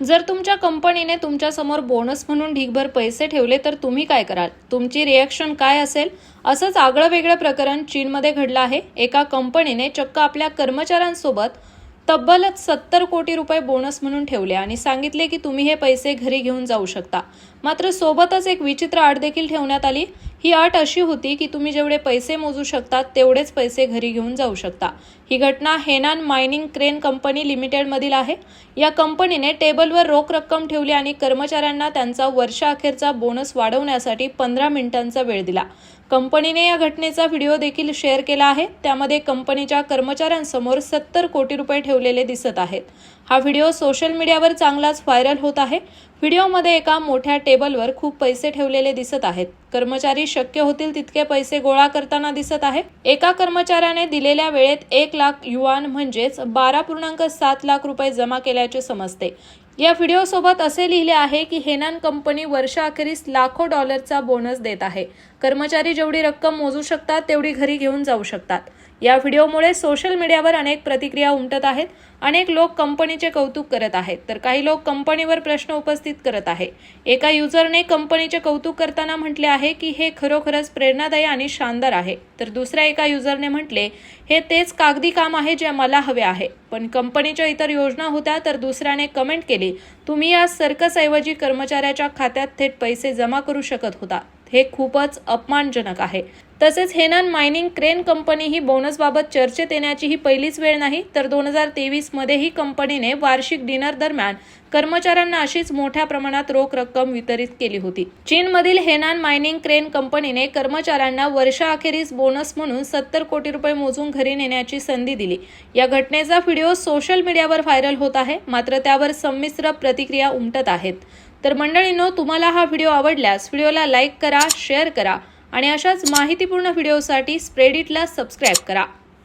जर तुमच्या कंपनीने तुमच्यासमोर बोनस म्हणून ढीगभर पैसे ठेवले तर तुम्ही काय कराल? तुमची रिॲक्शन काय असेल? असंच आगळं वेगळं प्रकरण चीनमध्ये घडलं आहे. एका कंपनीने चक्क आपल्या कर्मचाऱ्यांसोबत तब्बल सत्तर कोटी रुपये बोनस म्हणून ठेवले आणि सांगितले की तुम्ही हे पैसे घरी घेऊन जाऊ शकता. मात्र सोबतच एक विचित्र अट देखील ठेवण्यात आली. ही अट अशी होती की तुम्ही जेवढे पैसे मोजू शकतात तेवढेच पैसे घरी घेऊन जाऊ शकता. ही घटना हेनान मायनिंग क्रेन कंपनी लिमिटेडमधील आहे. या कंपनीने टेबलवर रोख रक्कम ठेवली आणि कर्मचाऱ्यांना त्यांचा वर्षाअखेरचा बोनस वाढवण्यासाठी पंधरा मिनिटांचा वेळ दिला. कंपनीने या घटनेचा व्हिडिओ देखील शेअर केला आहे. त्यामध्ये कंपनीच्या कर्मचाऱ्यांसमोर सत्तर कोटी रुपये ठेवलेले दिसत आहेत. हा व्हिडिओ सोशल मीडियावर चांगलाच व्हायरल होत आहे. व्हिडिओमध्ये एका मोठ्या टेबलवर खूप पैसे ठेवलेले दिसत आहेत. कर्मचारी शक्य होतील तितके पैसे गोळा करताना दिसत आहे. एका कर्मचाऱ्याने दिलेल्या वेळेत एक लाख युआन म्हणजेच बारा पूर्णांक सात लाख रुपये जमा केल्याचे समजते. या व्हिडिओसोबत असे लिहिले आहे की हेनान कंपनी वर्षाअखेरीस लाखो डॉलरचा बोनस देत आहे. कर्मचारी जेवढी रक्कम मोजू शकतात तेवढी घरी घेऊन जाऊ शकतात. या व्हिडिओमुळे सोशल मीडियावर अनेक प्रतिक्रिया उमटत आहेत. अनेक लोक कंपनीचे कौतुक करत आहेत. तर काही लोक कंपनीवर प्रश्न उपस्थित करत आहे. एका युजरने कंपनीचे कौतुक करताना म्हटले आहे की हे खरोखरच प्रेरणादायी आणि शानदार आहे. तर दुसऱ्या एका युजरने म्हटले हे तेच कागदी काम आहे जे मला हवे आहे. पण कंपनीच्या इतर योजना होत्या तर दुसऱ्याने कमेंट केली. तुम्ही या सर्कसऐवजी कर्मचाऱ्याच्या खात्यात थेट पैसे जमा करू शकत होता. हे खूपच अपमानजनक आहे. तसेच हेनान मायनिंग क्रेन कंपनी ही बोनसबाबत चर्चेत येण्याची ही पहिलीच वेळ नाही तर दोन हजार तेवीसमध्ये ही कंपनीने वार्षिक डिनर दरम्यान कर्मचाऱ्यांना अशीच मोठ्या प्रमाणात रोख रक्कम वितरित केली होती. चीनमधील हेनान मायनिंग क्रेन कंपनीने कर्मचाऱ्यांना वर्षाअखेरीस बोनस म्हणून सत्तर कोटी रुपये मोजून घरी नेण्याची संधी दिली. या घटनेचा व्हिडिओ सोशल मीडियावर व्हायरल होत आहे मात्र त्यावर संमिश्र प्रतिक्रिया उमटत आहेत. तर मंडळींनो तुम्हाला हा व्हिडिओ आवडल्यास व्हिडिओला लाईक करा शेअर करा आणि अशाच माहितीपूर्ण व्हिडिओसाठी स्प्रेडिटला सबस्क्राईब करा.